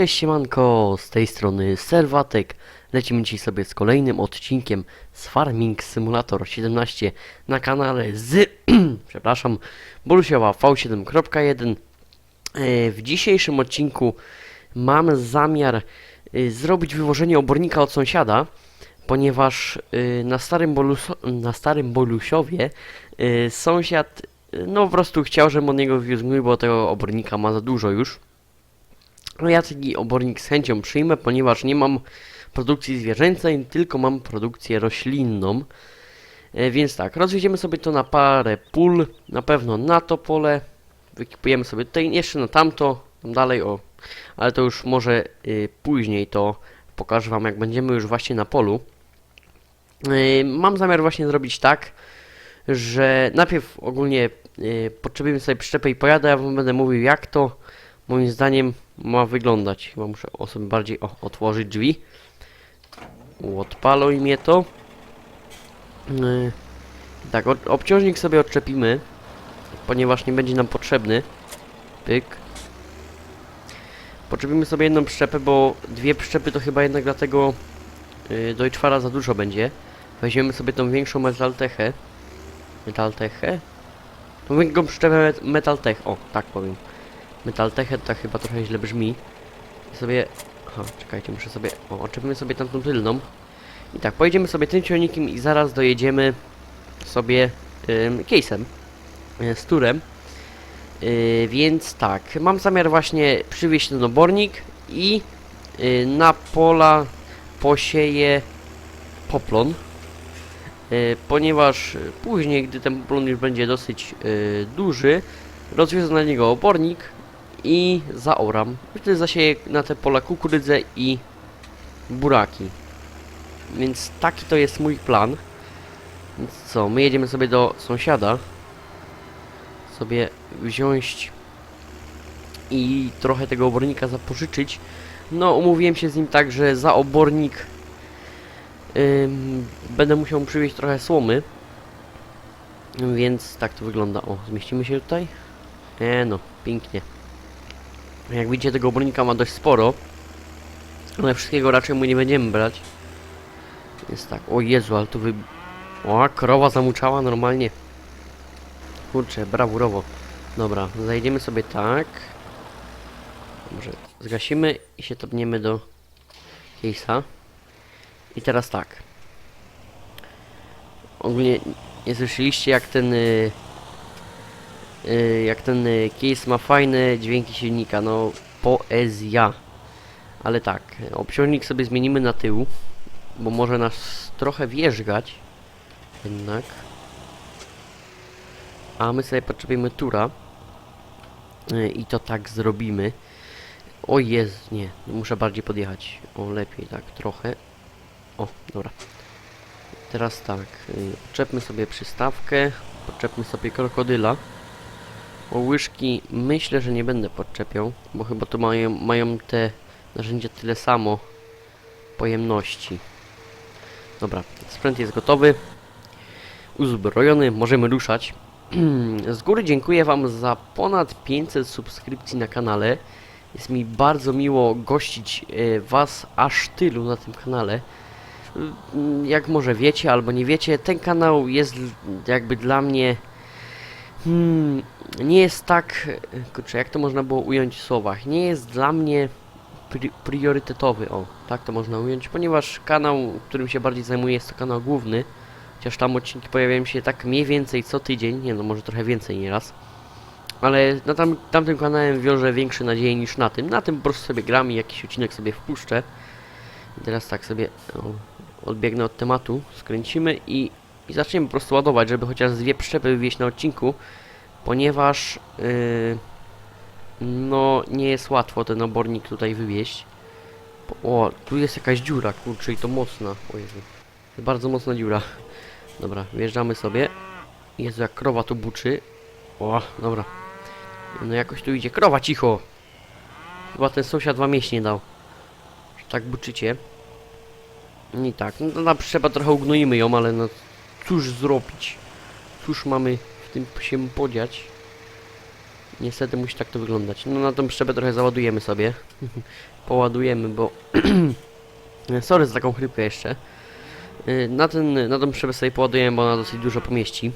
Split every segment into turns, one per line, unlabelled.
Cześć siemanko, z tej strony Serwatek. Lecimy dzisiaj sobie z kolejnym odcinkiem z Farming Simulator 17 na kanale z, przepraszam, Bolusiowa V7.1. E, W dzisiejszym odcinku mam zamiar e, zrobić wywożenie obornika od sąsiada, ponieważ e, na starym, Boluso- na starym Bolusiowie sąsiad no po prostu chciał, żebym od niego wiózł, bo tego obornika ma za dużo już. No ja taki obornik z chęcią przyjmę, ponieważ nie mam produkcji zwierzęcej, tylko mam produkcję roślinną. E, więc tak, rozwiedziemy sobie to na parę pól, na pewno na to pole, wykipujemy sobie tutaj jeszcze na tamto, tam dalej o, ale to już może y, później to pokażę wam jak będziemy już właśnie na polu. Y, mam zamiar właśnie zrobić tak, że najpierw ogólnie y, podczepimy sobie przyczepę i pojadę, ja wam będę mówił jak to moim zdaniem ma wyglądać. Chyba muszę sobie bardziej o, otworzyć drzwi. Odpaluj mnie to. Yy, tak, obciążnik sobie odczepimy, ponieważ nie będzie nam potrzebny. Pyk. Potrzebujemy sobie jedną przyczepę, bo dwie przyczepy to chyba jednak dla tego yy, Deutschfara za dużo będzie. Weźmiemy sobie tą większą metaltechę. Metaltechę? Tą większą przyczepę met- metaltech, o, tak powiem. Metaltechę to tak chyba trochę źle brzmi. I sobie... Czekajcie, muszę sobie... O, oczepimy sobie tamtą tylną. I tak, pojedziemy sobie tym ciągnikiem i zaraz dojedziemy sobie ym, case'em. y, Z turem. Yy, więc tak, mam zamiar właśnie przywieźć ten obornik i yy, na pola posieję poplon. Yy, ponieważ później, gdy ten poplon już będzie dosyć yy, duży, rozwiozę na niego obornik i zaoram. Wtedy zasieję na te pola kukurydzę i buraki. Więc taki to jest mój plan. Więc co, my jedziemy sobie do sąsiada. Sobie wziąć i trochę tego obornika zapożyczyć. No, umówiłem się z nim tak, że za obornik będę musiał mu przywieźć trochę słomy. Więc tak to wygląda. O, zmieścimy się tutaj? E no, pięknie. Jak widzicie, tego obornika ma dość sporo. Ale wszystkiego raczej mu nie będziemy brać. Jest tak, o Jezu, ale tu wy... O, krowa zamuczała normalnie. Kurczę, brawurowo. Dobra, zajdziemy sobie tak. Może zgasimy i się topniemy do case'a. I teraz tak. Ogólnie nie słyszeliście jak ten... y, jak ten y, case ma fajne dźwięki silnika, no poezja. Ale tak, obciążnik sobie zmienimy na tył, bo może nas trochę wierzgać. Jednak. A my sobie potrzebujemy tura. Y, I to tak zrobimy. O jest, nie, muszę bardziej podjechać. O, lepiej tak, trochę. O, dobra. Teraz tak, y, czepmy sobie przystawkę, podczepmy sobie krokodyla. Łyżki myślę, że nie będę podczepiał, bo chyba to mają, mają te narzędzia tyle samo pojemności. Dobra, sprzęt jest gotowy. Uzbrojony, możemy ruszać. Z góry dziękuję Wam za ponad 500 subskrypcji na kanale. Jest mi bardzo miło gościć e, Was aż tylu na tym kanale. Mm, Jak może wiecie albo nie wiecie, ten kanał jest jakby dla mnie hmm, nie jest tak, kurczę, jak to można było ująć w słowach, nie jest dla mnie pri priorytetowy, o, tak to można ująć, ponieważ kanał, którym się bardziej zajmuję jest to kanał główny, chociaż tam odcinki pojawiają się tak mniej więcej co tydzień, nie no, może trochę więcej nieraz, ale na tam, tamtym kanałem wiążę większe nadzieje niż na tym, na tym po prostu sobie gram i jakiś odcinek sobie wpuszczę. Teraz tak sobie o, odbiegnę od tematu, skręcimy i, i zaczniemy po prostu ładować, żeby chociaż dwie przyczepy wywieźć na odcinku, ponieważ yy, no nie jest łatwo ten obornik tutaj wywieźć. O, tu jest jakaś dziura, kurczę i to mocna, o Jezu. Bardzo mocna dziura. Dobra, wjeżdżamy sobie. Jezu, jak krowa tu buczy. O, dobra. No jakoś tu idzie. Krowa, cicho! Chyba ten sąsiad wam nie dał. Tak buczycie. I tak, no na trzeba trochę ugnoimy ją, ale no cóż zrobić? Cóż mamy w tym się podziać? Niestety musi tak to wyglądać. No na tą przyczepę trochę załadujemy sobie. Poładujemy, bo... Sorry za taką chrypkę jeszcze. Y, Na, ten, na tą przyczepę sobie poładujemy, bo ona dosyć dużo pomieści.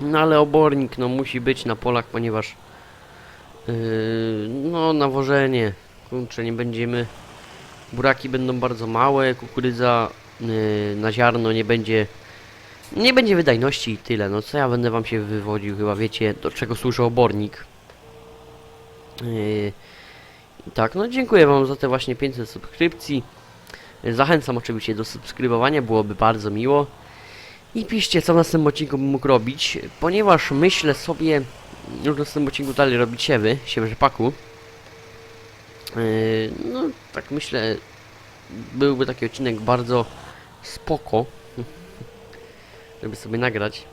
No ale obornik no musi być na polach, ponieważ... Yy, no nawożenie. Kurczę, nie będziemy... Buraki będą bardzo małe, kukurydza na ziarno nie będzie... Nie będzie wydajności i tyle. No co ja będę wam się wywodził, chyba wiecie do czego służy obornik. Yy, tak, no dziękuję wam za te właśnie 500 subskrypcji. Zachęcam oczywiście do subskrybowania, byłoby bardzo miło. I piszcie co w następnym odcinku bym mógł robić, ponieważ myślę sobie już w następnym odcinku dalej robić siewy, siewy rzepaku. Yy, no tak myślę, byłby taki odcinek bardzo spoko, żeby sobie nagrać.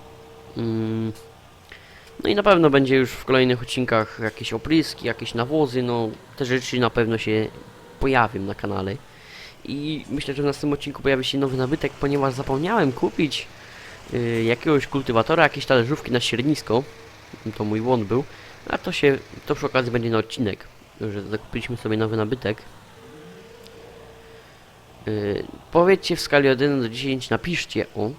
Mm. No i na pewno będzie już w kolejnych odcinkach jakieś opryski, jakieś nawozy, no te rzeczy na pewno się pojawią na kanale. I myślę, że w następnym odcinku pojawi się nowy nabytek, ponieważ zapomniałem kupić y, jakiegoś kultywatora, jakieś talerzówki na ściernisko. To mój błąd był. A to się, to przy okazji będzie na odcinek, że zakupiliśmy sobie nowy nabytek. Y, powiedzcie w skali od 1 do 10, napiszcie o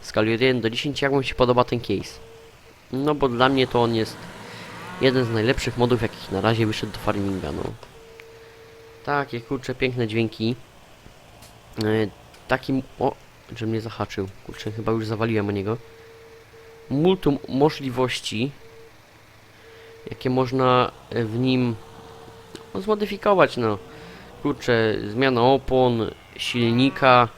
w skali od 1 do 10, jak wam się podoba ten case. No bo dla mnie to on jest jeden z najlepszych modów, jakich na razie wyszedł do farminga, no. Takie kurcze, piękne dźwięki. E, takim... O, że mnie zahaczył. Kurczę, chyba już zawaliłem o niego. Multum możliwości, jakie można e, w nim no, zmodyfikować, no. Kurczę, zmiana opon, silnika,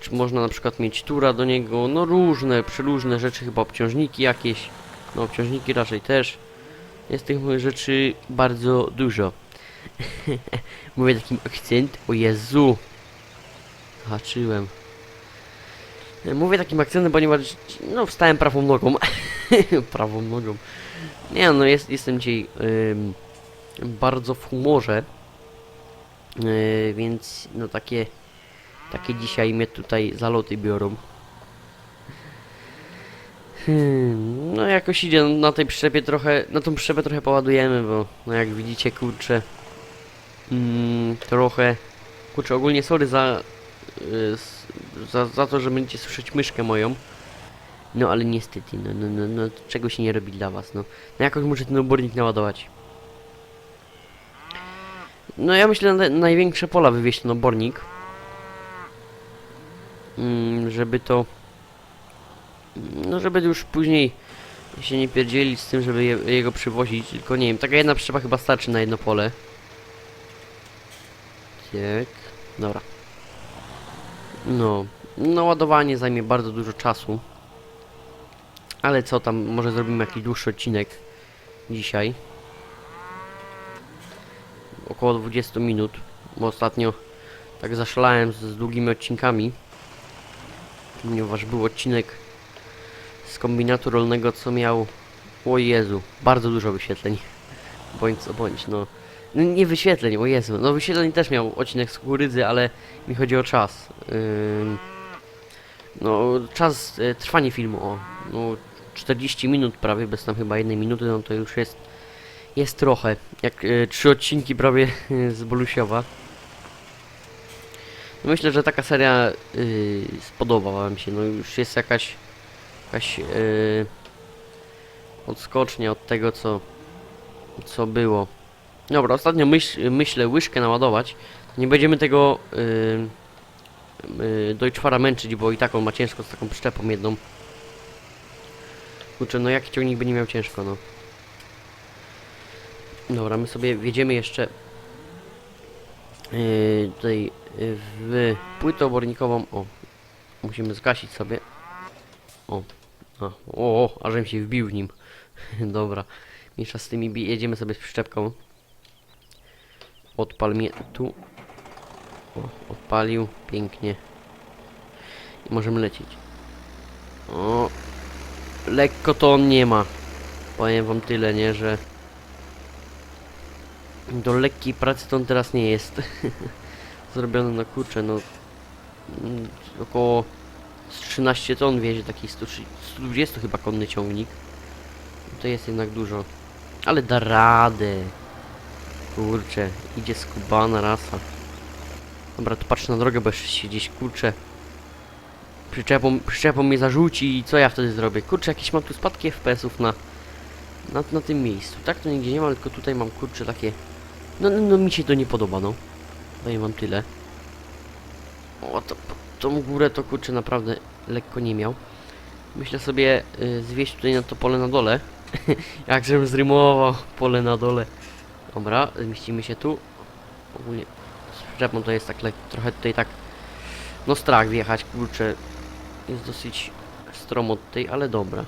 czy można na przykład mieć tura do niego, no różne, przeróżne rzeczy, chyba obciążniki jakieś, no obciążniki raczej też. Jest tych rzeczy bardzo dużo. Mówię takim akcent, o Jezu. Haczyłem. Mówię takim akcentem, ponieważ no wstałem prawą nogą. prawą nogą. Nie no, jest, jestem dzisiaj ym, bardzo w humorze. Yy, więc no takie takie dzisiaj mnie tutaj zaloty biorą. Hmm, no jakoś idzie, na tej przyczepie trochę, na tą przyczepę trochę poładujemy, bo no jak widzicie, kurczę, mm, trochę, kurczę, ogólnie sorry za, y, za, za to, że będziecie słyszeć myszkę moją, no ale niestety, no, no, no, no czego się nie robi dla was, no, no jakoś muszę ten obornik naładować. No ja myślę na największe pola wywieźć ten obornik, żeby to no żeby już później się nie pierdzielić z tym, żeby je, jego przywozić, tylko nie wiem, taka jedna przyczepa chyba starczy na jedno pole. Tak, dobra. No, no ładowanie zajmie bardzo dużo czasu. Ale co tam, może zrobimy jakiś dłuższy odcinek dzisiaj. Około 20 minut, bo ostatnio tak zaszalałem z długimi odcinkami. Ponieważ był odcinek z kombinatu rolnego, co miał... O Jezu, bardzo dużo wyświetleń. Bądź co bądź, no. no nie wyświetleń, o Jezu. No wyświetleń też miał odcinek z kukurydzy, ale mi chodzi o czas. Ym, no, czas e, trwania filmu, o. No, 40 minut prawie, bez tam chyba jednej minuty, no to już jest... Jest trochę. Jak e, trzy odcinki prawie z Bolusiowa. Myślę, że taka seria y, spodobała mi się. No już jest jakaś jakaś y, odskocznia od tego, co co było. Dobra, ostatnio myśl, myślę łyżkę naładować. Nie będziemy tego y, y, Deutschfara męczyć, bo i tak on ma ciężko z taką przyczepą jedną. Kurczę, no jaki ciągnik by nie miał ciężko, no. Dobra, my sobie wjedziemy jeszcze yy, tutaj yy, w płytę obornikową. O, musimy zgasić sobie. O, a, o, o, ażem się wbił w nim. Dobra, mniejsza z tymi, jedziemy sobie z przyczepką. Odpal mnie tu. O, odpalił, pięknie. I możemy lecieć. O, lekko to on nie ma. Powiem wam tyle, nie, że do lekkiej pracy to on teraz nie jest. Zrobiony na kurczę, no mm, około z 13 ton wiezie taki 130 120 chyba konny ciągnik. To jest jednak dużo. Ale da radę. Kurczę, idzie skubana rasa. Dobra, to patrz na drogę, bo jeszcze się gdzieś kurczę. Przyczepą, przyczepą mnie zarzuci i co ja wtedy zrobię? Kurczę, jakieś mam tu spadki FPS-ów na, na, na tym miejscu. Tak to nigdzie nie ma, tylko tutaj mam kurczę takie... No, no, no mi się to nie podoba, no. Daję wam tyle. O, to, tą górę to kurczę naprawdę lekko nie miał. Myślę sobie y, zwieść tutaj na to pole na dole. Jak żebym zrymował pole na dole. Dobra, zmieścimy się tu. Ogólnie z to jest tak lek- trochę tutaj tak no strach wjechać, kurczę. Jest dosyć strom od tej, ale dobra.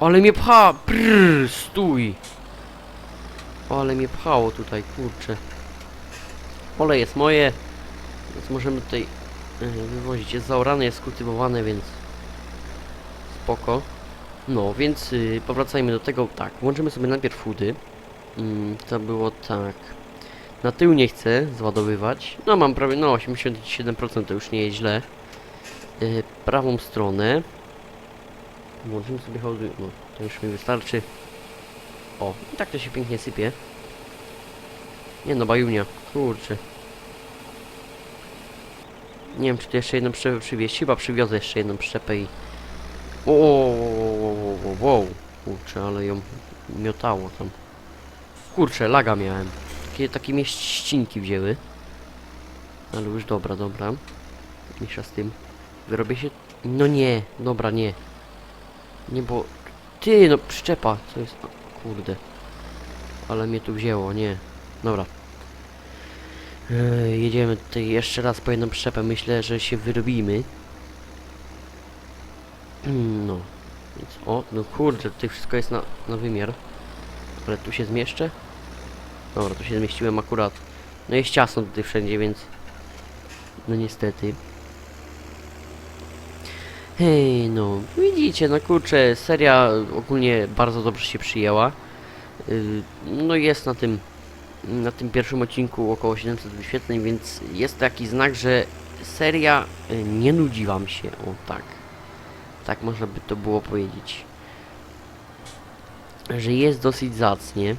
Ale mnie pcha! Prrr, stój! Ale mnie pchało tutaj, kurczę. Pole jest moje, więc możemy tutaj y, wywozić. Jest zaorane, jest kultywowane, więc spoko. No, więc y, powracajmy do tego. Tak, włączymy sobie najpierw foody. Mm, to było tak. Na tył nie chcę zładowywać. No mam prawie, no 87% to już nie jest źle. Yy, prawą stronę. Włączymy sobie hołdy, no to już mi wystarczy. O, i tak to się pięknie sypie. Nie no, bajunia, kurczę. Nie wiem, czy tu jeszcze jedną przyczepę przywieźć. Chyba przywiozę jeszcze jedną przyczepę i... O, wow, kurczę, ale ją miotało tam. Kurczę, laga miałem. Takie, takie mnie ścinki wzięły. Ale już dobra, dobra. Mniejsza z tym. Wyrobię się... No nie, dobra, nie. Nie, bo... Ty, no przyczepa, co jest... Kurde. Ale mnie tu wzięło, nie. Dobra. Eee, jedziemy tutaj jeszcze raz po jedną przyczepę. Myślę, że się wyrobimy. Mm, No. Więc, o, no kurde, tutaj wszystko jest na, na wymiar. Ale tu się zmieszczę? Dobra, tu się zmieściłem akurat. No jest ciasno tutaj wszędzie, więc... No niestety. Hej, no, widzicie, no kurczę, seria ogólnie bardzo dobrze się przyjęła. Yy, no jest na tym, na tym pierwszym odcinku około 700 wyświetleń, więc jest taki znak, że seria y, nie nudzi wam się, o tak. Tak można by to było powiedzieć. Że jest dosyć zacnie.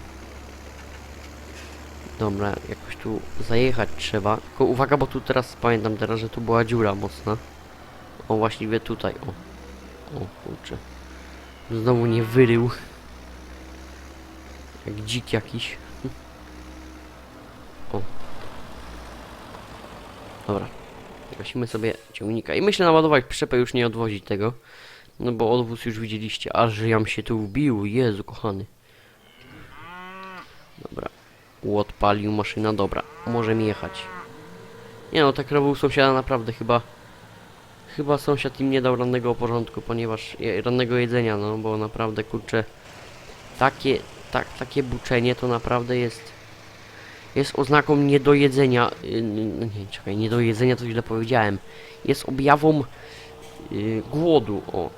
Dobra, jakoś tu zajechać trzeba. Tylko uwaga, bo tu teraz pamiętam teraz, że tu była dziura mocna. O, właściwie tutaj, o. O, kurczę. Znowu nie wyrył. Jak dzik jakiś. O. Dobra. Gasimy sobie ciągnika. I myślę naładować przyczepę, już nie odwozić tego. No bo odwóz już widzieliście. Aż jam się tu wbił. Jezu, kochany. Dobra. Odpalił maszyna, dobra. Możemy jechać. Nie no, tak robił sąsiada naprawdę chyba... Chyba sąsiad im nie dał rannego porządku, ponieważ... Rannego jedzenia, no bo naprawdę, kurczę... Takie... Tak, takie buczenie to naprawdę jest... Jest oznaką niedojedzenia... No nie, czekaj, niedojedzenia to źle powiedziałem. Jest objawą... Yy, głodu, o.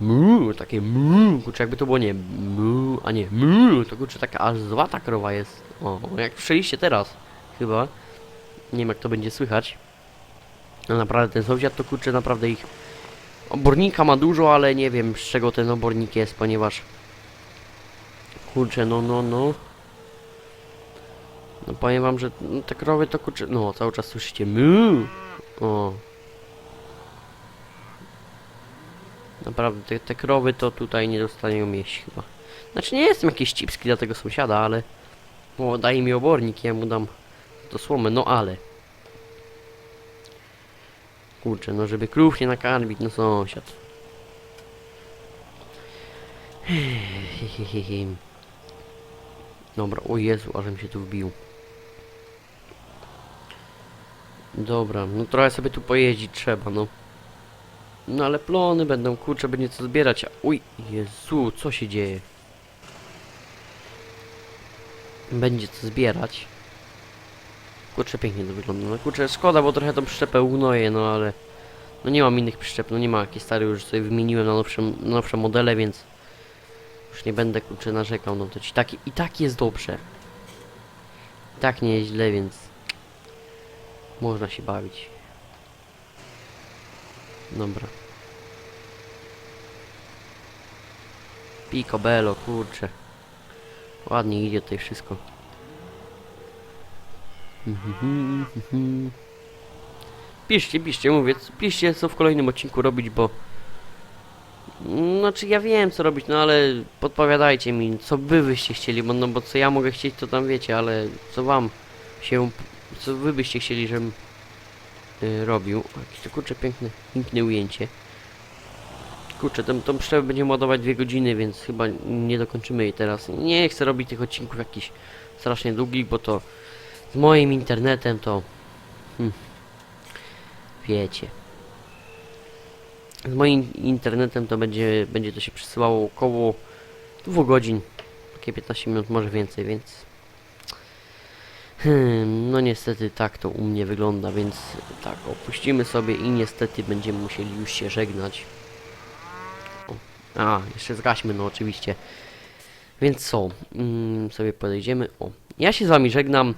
Mu, takie mu, kurczę, jakby to było nie mu, a nie mu, to kurczę taka aż złata krowa jest. O, jak słyszeliście teraz, chyba. Nie wiem jak to będzie słychać. No naprawdę ten sąsiad to kurczę naprawdę ich obornika ma dużo, ale nie wiem z czego ten obornik jest, ponieważ kurczę, no no no. No powiem wam, że no, te krowy to kurczę, no cały czas słyszycie mu. O, Naprawdę, te, te krowy to tutaj nie dostaną jeść chyba. Znaczy nie jestem jakiś cipski dla tego sąsiada, ale... Bo daje mi obornik, ja mu dam to słomę, no ale... Kurczę, no żeby krów nie nakarmić, no sąsiad. Dobra, o Jezu, ażem się tu wbił. Dobra, no trochę sobie tu pojeździć trzeba, no. No ale plony będą, kurczę, będzie co zbierać. Uj, Jezu, co się dzieje? Będzie co zbierać. Kurczę, pięknie to wygląda. No kurczę, szkoda, bo trochę tą przyczepę ugnoję, no ale... No nie mam innych przyczep, no nie ma jakiej stary, już sobie wymieniłem na nowsze, na nowsze modele, więc... Już nie będę, kurczę, narzekał, no to ci tak, i tak jest dobrze. I tak nie jest źle, więc... Można się bawić. Dobra. Picobello, kurczę. Ładnie idzie tutaj wszystko. Piszcie, piszcie, mówię, piszcie co w kolejnym odcinku robić, bo... Znaczy ja wiem co robić, no ale podpowiadajcie mi, co wy byście chcieli, bo no bo co ja mogę chcieć to tam wiecie, ale co wam się, co wy byście chcieli, żebym y, robił. Jakieś to kurczę piękne, piękne ujęcie. Kurczę, tą, tą przerwę będziemy ładować dwie godziny, więc chyba nie dokończymy jej teraz. Nie chcę robić tych odcinków jakichś strasznie długich, bo to z moim internetem to... Hmm, wiecie. Z moim internetem to będzie, będzie to się przesyłało około 2 godzin. Takie 15 minut, może więcej, więc... Hmm, no niestety tak to u mnie wygląda, więc tak, opuścimy sobie i niestety będziemy musieli już się żegnać. O, a, jeszcze zgaśmy, no oczywiście. Więc co, mm, sobie podejdziemy. O, ja się z wami żegnam.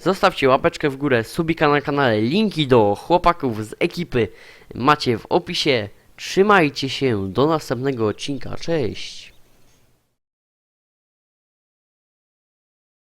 Zostawcie łapeczkę w górę, subika na kanale, linki do chłopaków z ekipy macie w opisie. Trzymajcie się, do następnego odcinka, cześć!